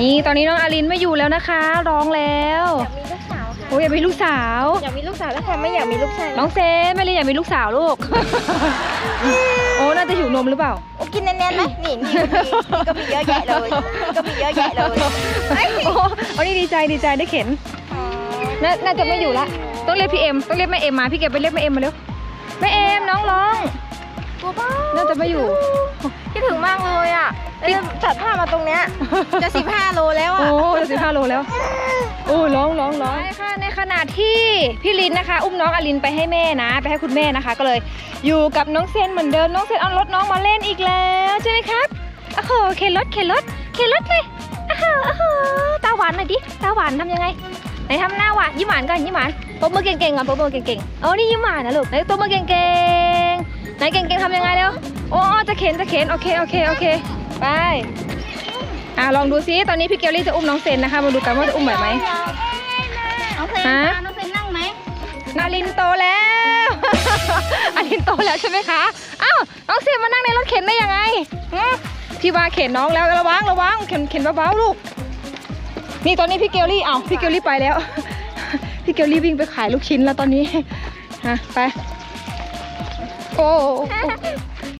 นี่ตอนนี้น้องอารินไม่อยู่แล้วนะคะ ร้องแล้วอยากมีลูกสาวค่ะโอ้ยอยากมีลูกสาว อยากมีลูกสาวแล้วค่ะไม่อยากมีลูกชายน้องเซนไม่เลยอยากมีลูกสาวลูก โอ้น่าจะหิวนมหรือเปล่า โอ้กินแน่นๆไหมนี่นี่ก็มีนี่ก็มีเยอะแยะเลยนี่ก็มีเยอะแยะเลยเอ้ยโอ้โอ้นี่ดีใจดีใจได้เข็นนาน่าจะไม่อยู่ละต้องเรียกพี่เอ็มต้องเรียกแม่เอ็มมาพี่เก็บไปเรียกแม่เอ็มมาเร็วแม่เอ็มน้องร้องตัวบ้าน่าจะไม่อยู่คิด ถึงมากเลยอะเอ้ยตัดผ้ามาตรงเนี้ยจะสิบห้าโลแล้วโอ้อะจะสิบห้าโลแล้ว โอ้ร้องร้องร้องใช่ค่ะในขณะที่พี่ลินนะคะ อุ้มน้องอลินไปให้แม่นะ ไปให้คุณแม่นะคะ ก็เลยอยู่กับน้องเซนเหมือนเดิมน้องเซนเอารถน้องมาเล่นอีกแล้วใช่ไหมครับโอ้โหเข็นรถเข็นรถเข็นรถเลยโอ้โหโอ้โหตาหวานหน่อยดิตาหวานทำยังไงไหนทำหน้าหวานยิ้มหวานก่อนยิ้มหวานปรบมือเก่งๆก่อนปรบมือเก่งๆเออนี่ยิ้มหวานนะลูกไหนปรบมือเก่งๆไหนเก่งๆทำยังไงเร็ว โอ้จะเข็นจะเข็นโอเคโอเคโอเคไปอะลองดูซิตอนนี้พี่เกลลี่จะอุ้มน้องเซนนะคะมาดูกันว่าจะอุ้มไหวไหมน้องเพลงฮะน้องเพลงนั่งไหมนารินโตแล้วอารินโตแล้วใช่ไหมคะอ้าวน้องเซนมานั่งในรถเข็นได้ยังไงฮะพี่ว่าเข็นน้องแล้วระวังระวังเข็นเข็นเบาๆลูกนี่ตอนนี้พี่เกลลี่อ้าวพี่เกลลี่ไปแล้ว พี่เกลลี่วิ่งไปขายลูกชิ้นแล้วตอนนี้ฮะไปโอ้โอ้โอ้